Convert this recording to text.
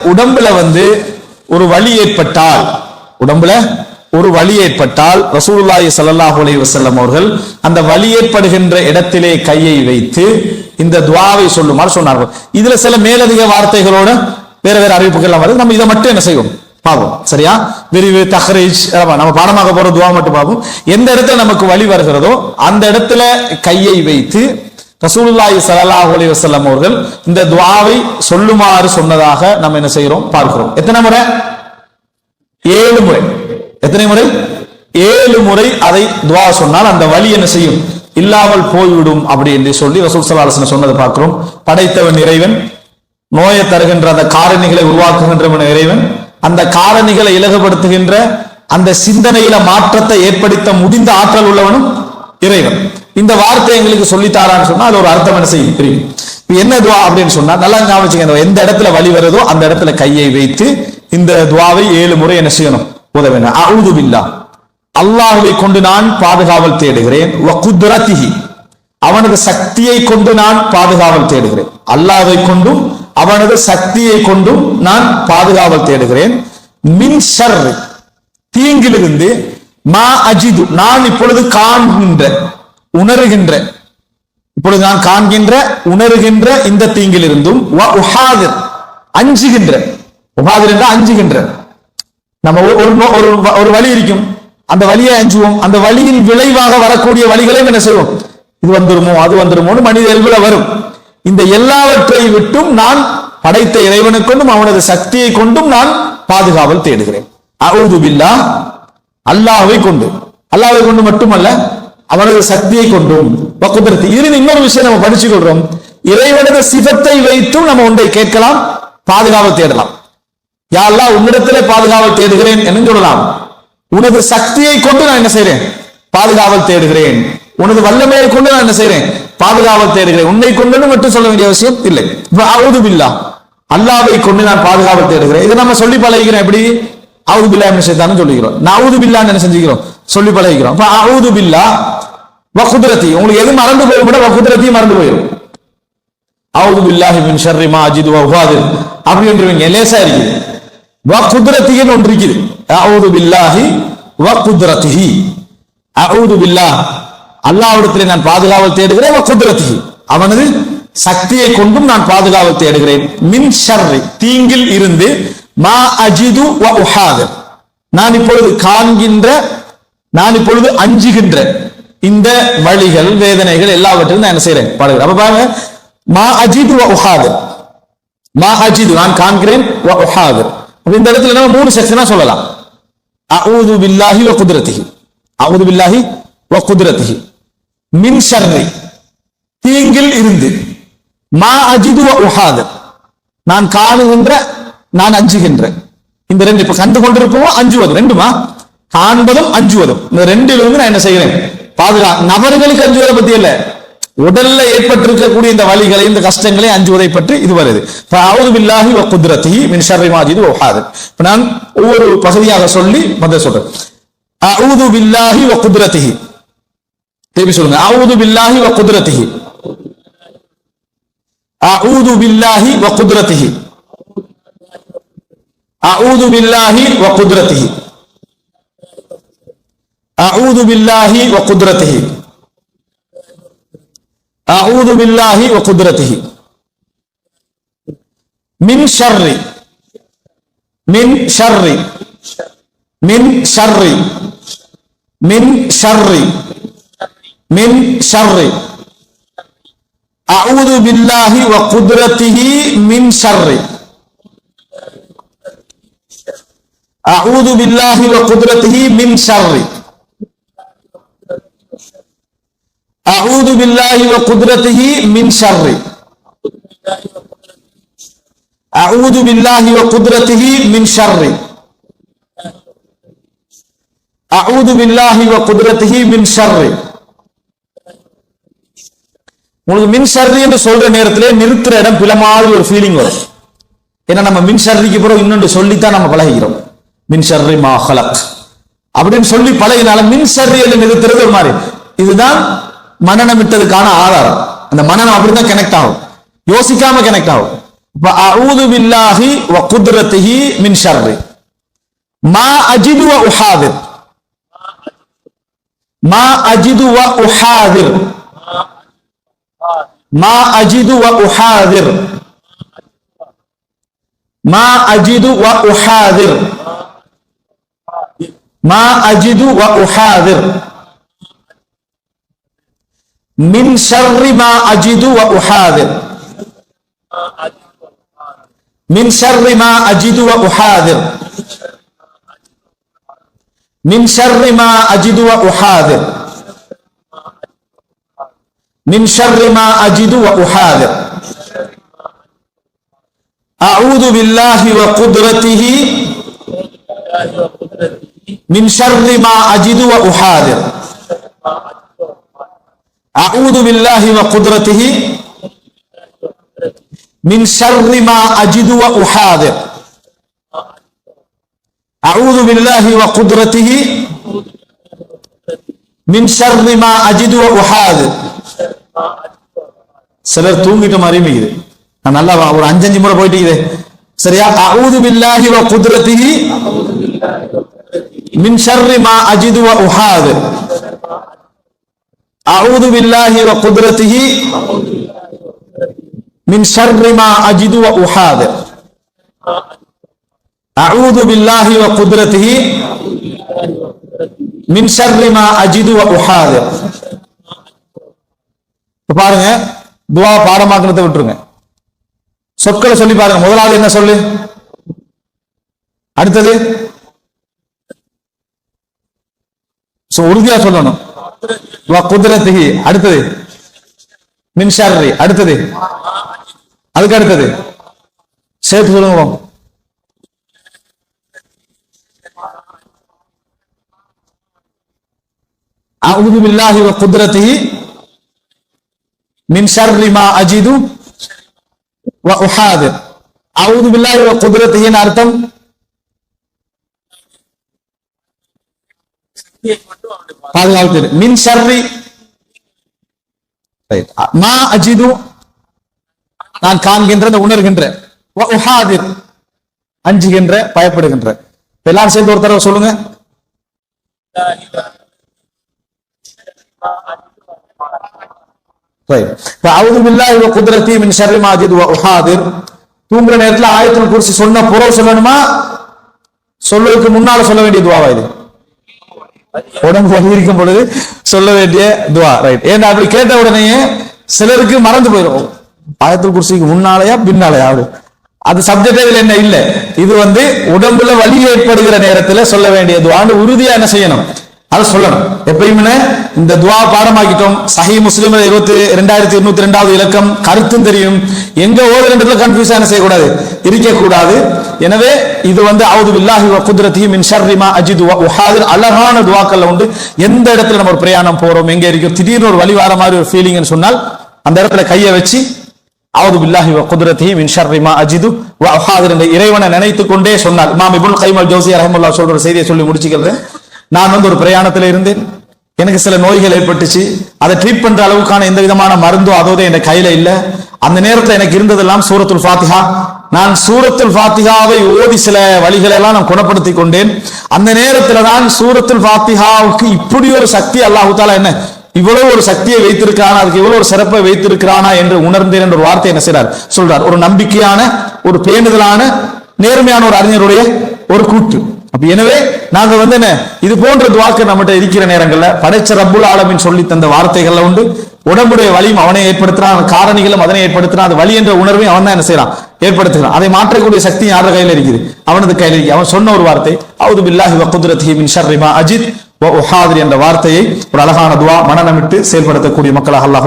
உடம்புல வந்து ஒரு வலி ஏற்பட்டால் உடம்புல ஒரு வழி ஏற்பட்டால் ரசூலுல்லாஹி ஸல்லல்லாஹு அலைஹி வஸல்லம் அவர்கள் அந்த வலி ஏற்படுகின்ற இடத்திலே கையை வைத்து இந்த துவாவை சொல்லுமாறு சொன்னார்கள். இதுல சில மேலதிக வார்த்தைகளோட வேற வேற அறிவிப்புகள் வருது. நம்ம இதை மட்டும் என்ன செய்வோம்? பார்ப்போம். சரியா? விரிவு தஹ்ரீஜ் நம்ம பாடமாக போற துவா மட்டும் பார்ப்போம். எந்த இடத்துல நமக்கு வழி வருகிறதோ அந்த இடத்துல கையை வைத்து ரசூலுல்லாஹி ஸல்லல்லாஹு அலி வசல்லம் அவர்கள் இந்த துவாவை சொல்லுமாறு சொன்னதாக நம்ம என்ன செய்கிறோம்? பார்க்கிறோம். எத்தனை முறை? ஏழு முறை. எத்தனை முறை? ஏழு முறை அதை துவா சொன்னால் அந்த வழி என்ன செய்யும்? இல்லாமல் போய்விடும் அப்படி என்று சொல்லி ரசூல் ஸல்லல்லாஹு சொன்னதை பார்க்கிறோம். படைத்தவன் இறைவன் நோயை தருகின்ற அந்த காரணிகளை உருவாக்குகின்றவன் இறைவன் அந்த காரணிகளை இலகுபடுத்துகின்ற அந்த சிந்தனையில மாற்றத்தை ஏற்படுத்த முடிந்த ஆற்றல் உள்ளவனும் இறைவன். இந்த வார்த்தை எங்களுக்கு சொல்லித்தாரான்னு சொன்னா அது ஒரு அர்த்தம் என்ன செய்யும்? தெரியும். இப்ப என்ன துவா அப்படின்னு சொன்னா நல்லா ஞாபகம் எந்த இடத்துல வழி வருதோ அந்த இடத்துல கையை வைத்து இந்த துவாவை ஏழு முறை என்ன செய்யணும்? உத வேண்டும். அவுது பில்லா. கொண்டு நான் பாதுகாவல் தேடுகிறேன். அவனது சக்தியை கொண்டு நான் பாதுகாவல் தேடுகிறேன். அல்லாஹை கொண்டும் அவனது சக்தியை கொண்டும் நான் பாதுகாவல் தேடுகிறேன். மின் ஷர் தீங்கிலிருந்து மா அஜிது. நான் இப்பொழுது காண்கின்ற உணர்கின்ற இப்பொழுது நான் காண்கின்ற உணர்கின்ற இந்த தீங்கிலிருந்தும் வ அஞ்சுகின்ற. உஹாதிர் என்றால் அஞ்சுகின்ற. நம்ம ஒரு ஒரு வ- ஒரு வழி இருக்கும். அந்த வழியை அஞ்சுவோம். அந்த வழியின் விளைவாக வரக்கூடிய வழிகளையும் என்ன செய்வோம்? இது வந்துருமோ அது வந்துருமோன்னு மனித இயல்புல வரும். இந்த எல்லாவற்றை விட்டும் நான் படைத்த இறைவனை கொண்டும் அவனது சக்தியை கொண்டும் நான் பாதுகாவல் தேடுகிறேன். அவுது பில்லா அல்லாஹ்வை கொண்டு. அல்லாவை கொண்டு மட்டுமல்ல அவனது சக்தியை கொண்டும். பக்குவத்து இதில் இன்னொரு விஷயம் நம்ம படிச்சு கொள்றோம் இறைவனது சிவத்தை வைத்தும் நம்ம ஒன்றை கேட்கலாம் பாதுகாவல் தேடலாம். யாரெல்லாம் உன்னிடத்திலே பாதுகாவல் தேடுகிறேன் என்று சொல்லலாம். உனது சக்தியை கொண்டு நான் என்ன செய்யறேன் பாதுகாவல் தேடுகிறேன். உனது வல்லமையை கொண்டு நான் என்ன செய்றேன் பாதுகாவல் தேடுகிறேன். உன்னை கொண்டு மட்டும் சொல்ல வேண்டிய அவசியம் இல்லை. அவுது பில்லா அல்லாவை கொண்டு நான் பாதுகாவல் தேடுகிறேன். இதை நம்ம சொல்லி பழகிறேன் எப்படி? அவுது பில்லா என்ன செய்தான்னு சொல்லிக்கிறோம் அவுது பில்லான்னு என்ன செஞ்சுக்கிறோம்? சொல்லி பழகிக்கிறோம். அப்ப அவுது பில்லா வகுதிரத்தி உங்களுக்கு எது மறந்து போய் கூட வகுதிரத்தையும் மறந்து போயிடும் அவுது பில்லாஹி மின் ஷர்ரி மா அஜிது வஹாது அப்படின்றவங்க லேசா இருக்குது. வ ஒன்று இருக்குது. அவுது பில்லாஹி வ அவுது பில்லாஹ் அல்லாஹ்விடத்திலே நான் பாதுகாவல் தேடுகிறேன் வ அவனது சக்தியை கொண்டும் நான் பாதுகாவல் தேடுகிறேன். மின் ஷர்ரி தீங்கில் இருந்து மா அஜிது வ உஹாது நான் இப்பொழுது காண்கின்ற நான் இப்பொழுது அஞ்சுகின்ற இந்த வழிகள் வேதனைகள் எல்லாவற்றையும் நான் என்ன செய்றேன்? பாடுகிறேன். அப்ப பாருங்க மா அஜித் உஹாது. மா அஜித் நான் காண்கிறேன் வ உஹாது. இந்த இடத்துல நம்ம மூணு செக்ஷனா சொல்லலாம். அவுது பில்லாஹி வ குத்ரத்திஹி. அவுது பில்லாஹி வ குத்ரத்திஹி. மின் ஷர்ரி. தீங்கில் இருந்து. மா அஜிது வ உஹாது. நான் காணுகின்ற நான் அஞ்சுகின்றேன் இந்த ரெண்டு இப்ப கண்டு கொண்டிருப்போம் அஞ்சுவது. ரெண்டுமா? காண்பதும் அஞ்சுவதும். இந்த ரெண்டிலிருந்து நான் என்ன செய்கிறேன்? பாதுகா நபர்களுக்கு அஞ்சுவதை பத்தி இல்ல. உடல்ல ஏற்பட்டிருக்கக்கூடிய இந்த வழிகளை இந்த கஷ்டங்களை அஞ்சுவதை பற்றி இது வருது. அவுது பில்லாஹி வ குத்ரத்திஹி மின் ஷர்ரி மா அஜிது நான் ஒவ்வொரு பகுதியாக சொல்லி முதல்ல சொல்றேன். அவுது பில்லாஹி வ குத்ரத்திஹி திருப்பி சொல்லுங்க. அவுது பில்லாஹி வ குத்ரத்திஹி அவுது பில்லாஹி வ குத்ரத்திஹி அவுது பில்லாஹி வ குத்ரத்திஹி أعوذ بالله وقدرته. أعوذ بالله وقدرته. من شر. من شر. من شر. من شر. من شر. أعوذ بالله وقدرته من شر. أعوذ بالله وقدرته من شر. أعوذ بالله وقدرته من شر أعوذ بالله وقدرته من شر أعوذ بالله وقدرته من شر உங்களுக்கு மின் சர்ரி என்று சொல்ற நேரத்திலே நிறுத்துற இடம் பில மாதிரி ஒரு ஃபீலிங் வரும் ஏன்னா நம்ம மின் சர்ரிக்கு பிறகு இன்னொன்று சொல்லித்தான் நம்ம பழகிறோம் மின் சர்ரி மா ஹலக் அப்படின்னு சொல்லி பழகினால மின் சர்ரி என்று நிறுத்துறது ஒரு மாதிரி இதுதான் மனநமிட்டதுக்கான ஆதாரம். அந்த மனநம் அப்படிதான் கனெக்ட் ஆகும். யோசிக்காம கனெக்ட் ஆகும். இப்ப அவுது பில்லாஹி வ குத்ரத்திஹி மின் ஷர்ரி மா அஜிது வ உஹாதிர் மா அஜிது வ உஹாதிர் மா அஜிது வ உஹாதிர் மா அஜிது வ உஹாதிர் மா அஜிது வ உஹாதிர் من شر ما أجد وأحاذر. من شر ما أجد وأحاذر. من شر ما أجد وأحاذر. من شر ما أجد وأحاذر. أعوذ بالله وقدرته. من شر ما أجد وأحاذر. أعوذ بالله وقدرته من شر ما أجد وأحاذر أعوذ بالله وقدرته من شر ما أجد وأحاذر சிலர் தூங்கிட்ட மாதிரி இருக்குது நான் நல்லா ஒரு அஞ்சஞ்சு முறை போயிட்டு சரியா அவுது பில்லாஹி வ குத்ரத்திஹி மின் ஷர்ரி மா அஜிது வ உஹாது அவுது பில்லாஹி வ குத்ரத்திஹி من شر ما أجد وأحاذر أعوذ بالله وقدرته من شر ما أجد وأحاذر பாருங்க துவா பாடமாக்குறத விட்டுருங்க சொற்களை சொல்லி பாருங்க முதலாவது என்ன சொல்லு அடுத்தது உறுதியா சொல்லணும் குதிரத்திகி அடுத்தது. மின்சாரி அடுத்தது. அதுக்கு அடுத்தது. சேர்த்து சொல்லுங்க அவுது பில்லாஹி வ குதிரத்திஹி மின் ஷர்ரி மா அஜிது வ உஹாது அவுது பில்லாஹி வ குதிரத்திஹின் அர்த்தம் பாதுகாப்பு மின் சர்ரி. மா அஜிது நான் காண்கின்ற உணர்கின்ற உஹாதிர் அஞ்சுகின்ற பயப்படுகின்ற. எல்லாரும் சேர்ந்து ஒரு தடவை சொல்லுங்க. குதிரத்தி மின் ஷர்ரி மாஜித் உஹாதிர். தூங்குற நேரத்தில் ஆயத்தில் குறிச்சு சொன்ன பொருள் சொல்லணுமா? சொல்லுவதற்கு முன்னால சொல்ல வேண்டிய துவாவா இது? உடம்பு இருக்கும் பொழுது சொல்ல வேண்டிய துவா. ரைட் ஏன்னா அப்படி கேட்ட உடனே சிலருக்கு மறந்து போயிடும் ஆயத்தில் குர்சிக்கு முன்னாலயா பின்னாலயா? அப்படி. அது சப்ஜெக்ட் இதுல என்ன? இல்ல. இது வந்து உடம்புல வலி ஏற்படுகிற நேரத்துல சொல்ல வேண்டியது ஆண்டு உறுதியா என்ன செய்யணும்? அதை சொல்லணும். எப்பயுமே இந்த துவா பாடமாக்கிட்டோம். சஹி முஸ்லிம் இருபத்தி ரெண்டாயிரத்தி இருநூத்தி ரெண்டாவது இலக்கம் கருத்தும் தெரியும். எங்க ஓதுறதுல கன்ஃபியூஸ் என்ன செய்யக்கூடாது? இருக்கக்கூடாது எனவே இது வந்து அவுது வில்லாஹி குதிரத்தையும் குத்ரத்தி அஜித் ஷர்ரிமா அஜிது அழகான துவாக்கள்ல உண்டு. எந்த இடத்துல நம்ம ஒரு பிரயாணம் போறோம் எங்க இருக்கோம் திடீர்னு ஒரு வழி வர மாதிரி ஒரு ஃபீலிங்னு சொன்னால் அந்த இடத்துல கையை வச்சு அவது பில்லாஹி குதிரத்தையும் குதிரத்தி மின் அஜிது வ என்ற இறைவனை நினைத்து கொண்டே சொன்னால் இமாம் இபுல் கைமல் ஜோசி ரஹமுல்லா சொல்ற செய்தியை சொல்லி முடிச்சுக்கிறேன். நான் வந்து ஒரு பிரயாணத்தில் இருந்தேன். எனக்கு சில நோய்கள் ஏற்பட்டுச்சு. அதை ட்ரீட் பண்ற அளவுக்கான எந்த விதமான மருந்தோ அதோட என் கையில இல்ல. அந்த நேரத்தில் எனக்கு இருந்ததெல்லாம் சூரத்துல் ஃபாத்திஹா. நான் சூரத்துல் ஃபாத்திஹாவை ஓதி சில வழிகளை எல்லாம் நான் குணப்படுத்தி கொண்டேன். அந்த நேரத்தில் தான் சூரத்துல் ஃபாத்திஹாவுக்கு இப்படி ஒரு சக்தி அல்லாஹு தாலா என்ன இவ்வளவு ஒரு சக்தியை வைத்திருக்கானா அதுக்கு இவ்வளவு ஒரு சிறப்பை வைத்திருக்கிறானா என்று உணர்ந்தேன் என்ற ஒரு வார்த்தை என்ன செய்றார்? சொல்றார். ஒரு நம்பிக்கையான ஒரு பேணுதலான நேர்மையான ஒரு அறிஞருடைய ஒரு கூட்டு அப்ப எனவே நாங்க வந்து என்ன இது போன்ற துவாக்கு நம்மகிட்ட இருக்கிற நேரங்கள்ல படைச்ச ரப்புல் ஆலமின் சொல்லி தந்த வார்த்தைகள்ல உண்டு. உடம்புடைய வலியும் அவனை ஏற்படுத்துறான் காரணிகளும் அதனை ஏற்படுத்துறான் அது வலி என்ற உணர்வையும் அவன் தான் என்ன செய்யறான் ஏற்படுத்துகிறான். அதை மாற்றக்கூடிய சக்தி யார கையில இருக்குது? அவனது கையில இருக்கு. அவன் சொன்ன ஒரு வார்த்தை அவுது பில்லாஹி வக்குதுரத்தி மின் ஷர்ரிமா அஜித் என்ற வார்த்தையை ஒரு அழகான துவா மனநமிட்டு செயல்படுத்தக்கூடிய மக்களாக அல்லாஹ்